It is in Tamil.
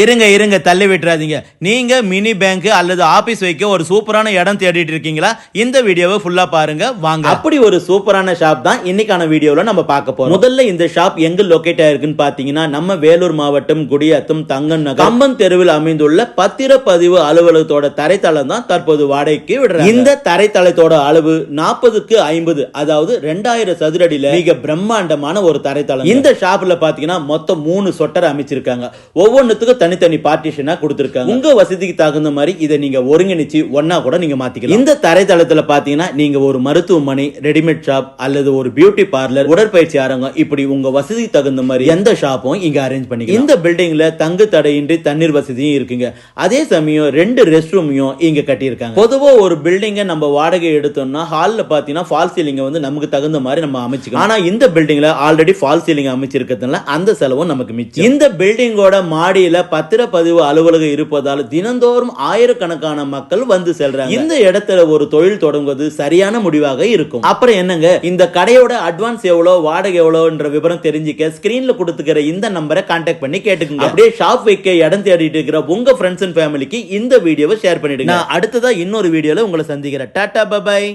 இருங்க இருங்க தள்ளி விட்டுறாதீங்க. நீங்க மினி பேங்க் அல்லது ஆபீஸ் வைக்க ஒரு சூப்பரான இடம் தேடிட்டு இருக்கீங்களா? இந்த வீடியோவை ஃபுல்லா பாருங்க வாங்க. அப்படி ஒரு சூப்பரான ஷாப் தான் இன்னைக்கான வீடியோல நம்ம பார்க்க போறோம். முதல்ல இந்த ஷாப் எங்க லொகேட் ஆயிருக்குன்னு பாத்தீங்கன்னா நம்ம வேலூர் மாவட்டம் குடியாத்தம் தங்கன் நகர். கம்பன் தெருவில் அமைந்துள்ள பத்திரப்பதிவு அலுவலகத்தோட தரைத்தளம் தான் தற்போது வாடகைக்கு விடுறாங்க. இந்த தரைத்தளத்தோட அளவு நாற்பதுக்கு ஐம்பது அதாவது ரெண்டாயிரம் சதுரடியில மிக பிரம்மாண்டமான ஒரு தரைத்தளம். இந்த ஷாப்ல பாத்தீங்கன்னா மொத்தம் மூணு சொட்டர் அமைச்சிருக்காங்க. ஒவ்வொன்றுத்துக்கும் தனித்தனி பார்ட்டிஷனா கொடுத்திருக்காங்க. உங்க வசதிக்கு தகுந்த மாதிரி இதை நீங்க ஒருங்கிணைச்சு ஒன்னா கூட நீங்க மாத்திக்கலாம். இந்த தரைத்தளத்துல பாத்தீங்கன்னா நீங்க ஒரு மருத்துவமனை ரெடிமேட் ஷாப் அல்லது ஒரு பியூட்டி பார்லர் உடற்பயிற்சி அரங்கம் இப்படி உங்க வசதிக்கு தகுந்த மாதிரி எந்த ஷாப்பும் இங்க அரேஞ்ச் பண்ணிக்கலாம். இந்த பில்டிங்ல தங்கு தடையின்றி தண்ணீர் வசதியும் இருக்குங்க. அதே சமயம் ரெண்டு ரெஸ்ட் ரூமையும் இங்க கட்டியிருக்காங்க. பொதுவா ஒரு பில்டிங்கை நம்ம வாடகை எடுத்தோம்னா ஹால்ல பாத்தீங்கன்னா ஃபால் சீலிங்க வந்து நமக்கு தகுந்த மாதிரி நம்ம அமைச்சுக்கலாம். ஆனா இந்த பில்டிங்ல ஆல்ரெடி ஃபால் சீலிங் அமைச்சிருக்கிறதுனால அந்த செலவும் நமக்கு மிச்சம். இந்த பில்டிங்கோட மாடியில பத்திரப்பதிவு அலுவலகம் இருப்பதால் தினந்தோறும் ஆயிரக்கணக்கான மக்கள் வந்து செல்றாங்க. இந்த இடத்துல ஒரு தொழில் தொடங்குவது சரியான முடிவாக இருக்கும். அப்புறம் என்னங்க? இந்த கடையோட அட்வான்ஸ் எவ்வளோ வாடகை எவ்வளோன்ற விவரம் தெரிஞ்சுக்க ஸ்கிரீன்ல கொடுத்துக்கிற இந்த நம்பரை கான்டாக்ட் பண்ணி கேட்டுக்கோங்க. அப்படியே ஷாப் வைக்க இடம் தேடிட்டு இருக்கிற உங்க ஃப்ரெண்ட்ஸ் அண்ட் ஃபேமிலிக்கு இந்த வீடியோவை ஷேர் பண்ணிடுங்க. நான் அடுத்ததா இன்னொரு வீடியோல உங்களை சந்திக்கிறேன். டாடா பபாய்